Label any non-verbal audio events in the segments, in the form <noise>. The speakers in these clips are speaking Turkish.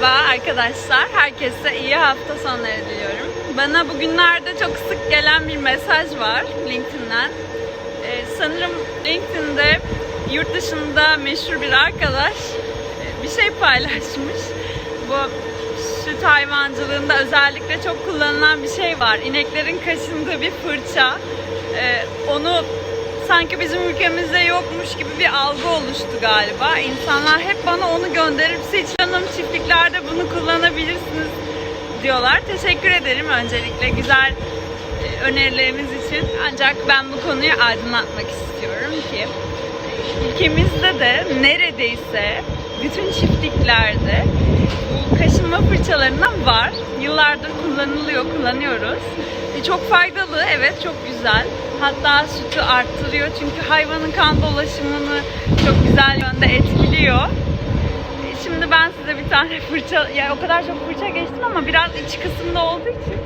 Merhaba arkadaşlar. Herkese iyi hafta sonları diliyorum. Bana bugünlerde çok sık gelen bir mesaj var LinkedIn'den. Ee, sanırım LinkedIn'de yurt dışında meşhur bir arkadaş e, bir şey paylaşmış. Bu süt hayvancılığında özellikle çok kullanılan bir şey var. İneklerin kaşındığı bir fırça. Ee, onu sanki bizim ülkemizde yokmuş gibi bir algı oluştu galiba. İnsanlar hep bana onu gönderip Seçil Hanım çiftliklerde bunu kullanabilirsiniz diyorlar. Teşekkür ederim öncelikle güzel e, önerileriniz için. Ancak ben bu konuyu aydınlatmak istiyorum ki ülkemizde de neredeyse bütün çiftliklerde bu kaşınma fırçalarından var. Yıllardır kullanılıyor, kullanıyoruz. E, çok faydalı, evet çok güzel. Hatta sütü arttırıyor çünkü hayvanın kan dolaşımını çok güzel yönde etkiliyor. Şimdi ben size bir tane <laughs> fırça, ya o kadar çok fırça geçtim ama biraz iç kısımda olduğu için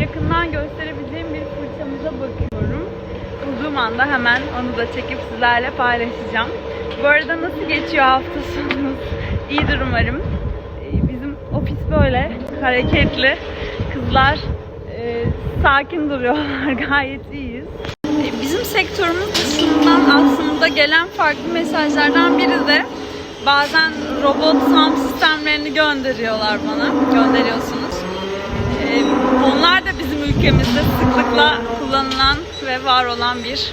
yakından gösterebileceğim bir fırçamıza bakıyorum. Bulduğum anda hemen onu da çekip sizlerle paylaşacağım. Bu arada nasıl geçiyor hafta sonunuz? İyidir umarım. Ee, Bizim ofis böyle hareketli. Kızlar e, sakin duruyorlar. <laughs> Gayet iyiyiz. Bizim sektörümüz dışından aslında gelen farklı mesajlardan biri de bazen robot sound sistemlerini gönderiyorlar bana. Gönderiyorsunuz. Ee, Onlar da bizim ülkemizde sıklıkla kullanılan ve var olan bir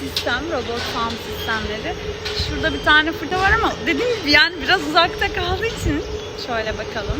sistem, robot sound sistemleri. Şurada bir tane fırça var ama dediğim gibi yani biraz uzakta kaldığı için şöyle bakalım.